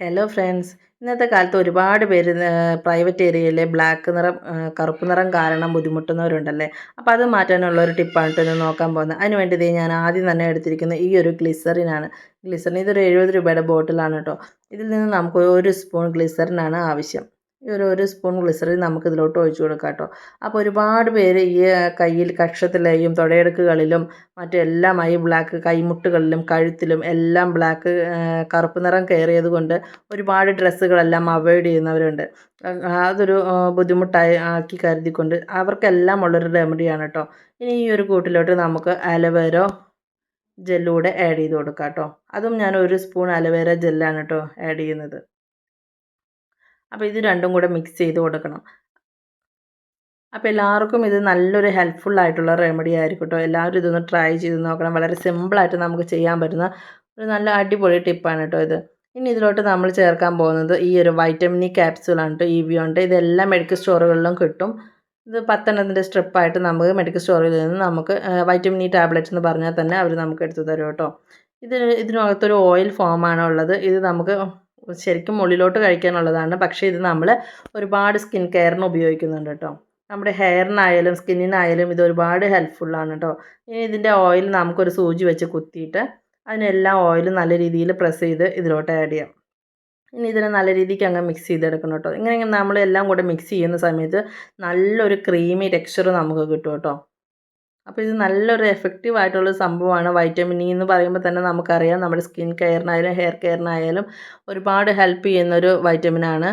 Hello friends ഇന്നത്തെ കാലത്ത് ഒരുപാട് പേര് പ്രൈവറ്റ് ഏരിയയിൽ ബ്ലാക്ക് നിറം കറുപ്പ് നിറം കാരണം ബുദ്ധിമുട്ടുന്നവരുണ്ടല്ലേ? അപ്പോൾ അത് മാറ്റാനുള്ള ഒരു ടിപ്പാണ് ഇന്ന് നോക്കാൻ പോകുന്നത്. അതിന് വേണ്ടി ഞാൻ ആദ്യം തന്നെ എടുത്തിരിക്കുന്ന ഈ ഒരു ഗ്ലിസറിനാണ് ഗ്ലിസറിൻ ഇതൊരു എഴുപത് രൂപയുടെ ബോട്ടിലാണ് കേട്ടോ ഇതിൽ നിന്ന് നമുക്ക് ഒരു സ്പൂൺ ഗ്ലിസറിനാണ് ആവശ്യം. ഒരു ഒരു സ്പൂൺ ഗ്ലിസറിൻ നമുക്ക് ഇതിലോട്ട് ഒഴിച്ചു കൊടുക്കാം കേട്ടോ. അപ്പോൾ ഒരുപാട് പേര് ഈ കയ്യിൽ കക്ഷത്തിലെയും തുടയെടുക്കുകളിലും മറ്റെല്ലാമായി ബ്ലാക്ക് കൈമുട്ടുകളിലും കഴുത്തിലും എല്ലാം ബ്ലാക്ക് കറുപ്പ് നിറം കയറിയത് കൊണ്ട് ഒരുപാട് ഡ്രസ്സുകളെല്ലാം അവോയ്ഡ് ചെയ്യുന്നവരുണ്ട്. അതൊരു ബുദ്ധിമുട്ടായി ആക്കി കരുതിക്കൊണ്ട് അവർക്കെല്ലാം ഉള്ളൊരു റെമഡിയാണ് കേട്ടോ. ഇനി ഈ ഒരു കൂട്ടിലോട്ട് നമുക്ക് അലവേരോ ജെല്ലൂടെ ആഡ് ചെയ്ത് കൊടുക്കാം കേട്ടോ. അതും ഞാൻ ഒരു സ്പൂൺ അലവേര ജെല്ലാണ് കേട്ടോ ആഡ് ചെയ്യുന്നത്. അപ്പോൾ ഇത് രണ്ടും കൂടെ മിക്സ് ചെയ്ത് കൊടുക്കണം. അപ്പോൾ എല്ലാവർക്കും ഇത് നല്ലൊരു ഹെൽപ്ഫുൾ ആയിട്ടുള്ള റെമഡി ആയിരിക്കും കേട്ടോ എല്ലാവരും ഇതൊന്ന് ട്രൈ ചെയ്ത് നോക്കണം. വളരെ സിമ്പിളായിട്ട് നമുക്ക് ചെയ്യാൻ പറ്റുന്ന ഒരു നല്ല അടിപൊളി ടിപ്പാണ് കേട്ടോ ഇത്. ഇനി ഇതിലോട്ട് നമ്മൾ ചേർക്കാൻ പോകുന്നത് ഈ ഒരു വൈറ്റമിൻ ഇ ക്യാപ്സ്യൂളാണ് കേട്ടോ ഇ വി ഉണ്ട്. ഇതെല്ലാം മെഡിക്കൽ സ്റ്റോറുകളിലും കിട്ടും. ഇത് പത്തെണ്ണത്തിന്റെ സ്ട്രിപ്പായിട്ട് നമുക്ക് മെഡിക്കൽ സ്റ്റോറിൽ നിന്ന് നമുക്ക് വൈറ്റമിൻ ഇ ടാബ്ലറ്റ്സ് എന്ന് പറഞ്ഞാൽ തന്നെ അവർ നമുക്ക് എടുത്തു തരും കേട്ടോ ഇത് ഇതിനകത്തൊരു ഓയിൽ ഫോമാണ് ഉള്ളത്. ഇത് നമുക്ക് ശരിക്കും ഉള്ളിലോട്ട് കഴിക്കാനുള്ളതാണ്. പക്ഷേ ഇത് നമ്മൾ ഒരുപാട് സ്കിൻ കെയറിന് ഉപയോഗിക്കുന്നുണ്ട് കേട്ടോ. നമ്മുടെ ഹെയറിനായാലും സ്കിന്നിനായാലും ഇത് ഒരുപാട് ഹെൽപ്ഫുള്ളാണ് കേട്ടോ. ഇനി ഇതിന്റെ ഓയിൽ നമുക്കൊരു സൂചി വെച്ച് കുത്തിയിട്ട് അതിനെല്ലാം ഓയിൽ നല്ല രീതിയിൽ പ്രസ് ചെയ്ത് ഇതിലോട്ട് ആഡ് ചെയ്യാം. ഇനി ഇതിനെ നല്ല രീതിക്ക് അങ്ങ് മിക്സ് ചെയ്തെടുക്കണം കേട്ടോ. ഇങ്ങനെ നമ്മൾ എല്ലാം കൂടെ മിക്സ് ചെയ്യുന്ന സമയത്ത് നല്ലൊരു ക്രീമി ടെക്സ്ചർ നമുക്ക് കിട്ടും കേട്ടോ. അപ്പോൾ ഇത് നല്ലൊരു എഫക്റ്റീവ് ആയിട്ടുള്ള സംഭവമാണ്. വൈറ്റമിൻ ഇ എന്ന് പറയുമ്പോൾ തന്നെ നമുക്കറിയാം നമ്മുടെ സ്കിൻ കെയറിനായാലും ഹെയർ കെയറിനായാലും ഒരുപാട് ഹെൽപ്പ് ചെയ്യുന്നൊരു വൈറ്റമിനാണ്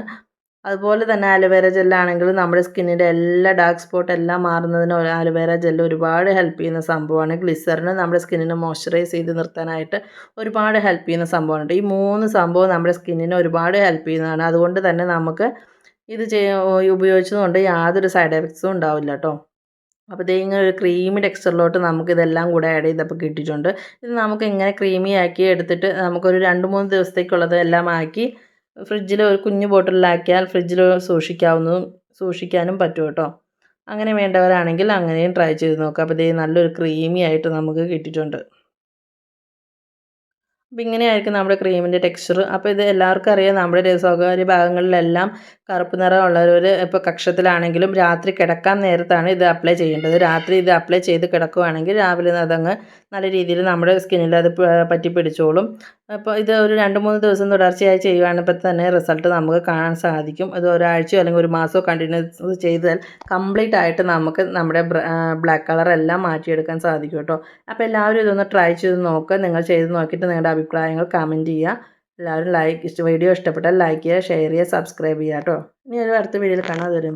അതുപോലെ തന്നെ അലോവേര ജെല്ലാണെങ്കിൽ നമ്മുടെ സ്കിന്നിന്റെ എല്ലാ ഡാർക്ക് സ്പോട്ട് എല്ലാം മാറുന്നതിന് അലോവേര ജെല്ല് ഒരുപാട് ഹെൽപ്പ് ചെയ്യുന്ന സംഭവമാണ്. ഗ്ലിസറിന് നമ്മുടെ സ്കിന്നിനെ മോയ്സ്ചറൈസ് ചെയ്ത് നിർത്താനായിട്ട് ഒരുപാട് ഹെൽപ്പ് ചെയ്യുന്ന സംഭവമാണ് ഈ മൂന്ന് സംഭവം നമ്മുടെ സ്കിന്നിനെ ഒരുപാട് ഹെൽപ്പ് ചെയ്യുന്നതാണ്. അതുകൊണ്ട് തന്നെ നമുക്ക് ഇത് ചെയ്യ ഉപയോഗിച്ചതുകൊണ്ട് യാതൊരു സൈഡ് എഫക്ട്സും ഉണ്ടാവില്ല കേട്ടോ അപ്പോൾ ദേ ഇങ്ങനെ ഒരു ക്രീമി ടെക്സ്ചറിലോട്ട് നമുക്കിതെല്ലാം കൂടെ ആഡ് ചെയ്തപ്പോൾ കിട്ടിയിട്ടുണ്ട്. ഇത് നമുക്ക് ഇങ്ങനെ ക്രീമി ആക്കി എടുത്തിട്ട് നമുക്കൊരു രണ്ട് മൂന്ന് ദിവസത്തേക്കുള്ളത് എല്ലാം ആക്കി ഫ്രിഡ്ജിൽ ഒരു കുഞ്ഞു ബോട്ടിലാക്കിയാൽ ഫ്രിഡ്ജിൽ സൂക്ഷിക്കാവുന്നതും സൂക്ഷിക്കാനും പറ്റും കേട്ടോ. അങ്ങനെ വേണ്ടവരാണെങ്കിൽ അങ്ങനെയും ട്രൈ ചെയ്ത് നോക്കാം. അപ്പോൾ ഇതേ നല്ലൊരു ക്രീമി ആയിട്ട് നമുക്ക് കിട്ടിയിട്ടുണ്ട്. അപ്പോൾ ഇങ്ങനെയായിരിക്കും നമ്മുടെ ക്രീമിന്റെ ടെക്സ്ചർ. അപ്പോൾ ഇത് എല്ലാവർക്കും അറിയാം നമ്മുടെ സ്വകാര്യ ഭാഗങ്ങളിലെല്ലാം കറുപ്പ് നിറമുള്ളവർ ഇപ്പോൾ കക്ഷത്തിലാണെങ്കിലും രാത്രി കിടക്കാൻ നേരത്താണ് ഇത് അപ്ലൈ ചെയ്യേണ്ടത്. രാത്രി ഇത് അപ്ലൈ ചെയ്ത് കിടക്കുകയാണെങ്കിൽ രാവിലെ അതങ്ങ് നല്ല രീതിയിൽ നമ്മുടെ സ്കിന്നിൽ അത് പറ്റി പിടിച്ചോളും അപ്പോൾ ഇത് ഒരു രണ്ട് മൂന്ന് ദിവസം തുടർച്ചയായി ചെയ്യുകയാണെങ്കിൽ തന്നെ റിസൾട്ട് നമുക്ക് കാണാൻ സാധിക്കും. ഇത് ഒരാഴ്ചയോ അല്ലെങ്കിൽ ഒരു മാസമോ കണ്ടിന്യൂസ് ചെയ്താൽ കംപ്ലീറ്റ് ആയിട്ട് നമുക്ക് നമ്മുടെ ബ്ലാക്ക് കളർ എല്ലാം മാറ്റിയെടുക്കാൻ സാധിക്കും കേട്ടോ. അപ്പോൾ എല്ലാവരും ഇതൊന്ന് ട്രൈ ചെയ്ത് നോക്കുക നിങ്ങൾ ചെയ്ത് നോക്കിയിട്ട് നിങ്ങളുടെ അഭിപ്രായങ്ങൾ കമന്റ് ചെയ്യുക. എല്ലാവരും ലൈക്ക് വീഡിയോ ഇഷ്ടപ്പെട്ടാൽ ലൈക്ക് ചെയ്യുക ഷെയർ ചെയ്യുക സബ്സ്ക്രൈബ് ചെയ്യുക കേട്ടോ. ഇനി ഒരു അടുത്ത വീഡിയോയിൽ കാണാതെ വരും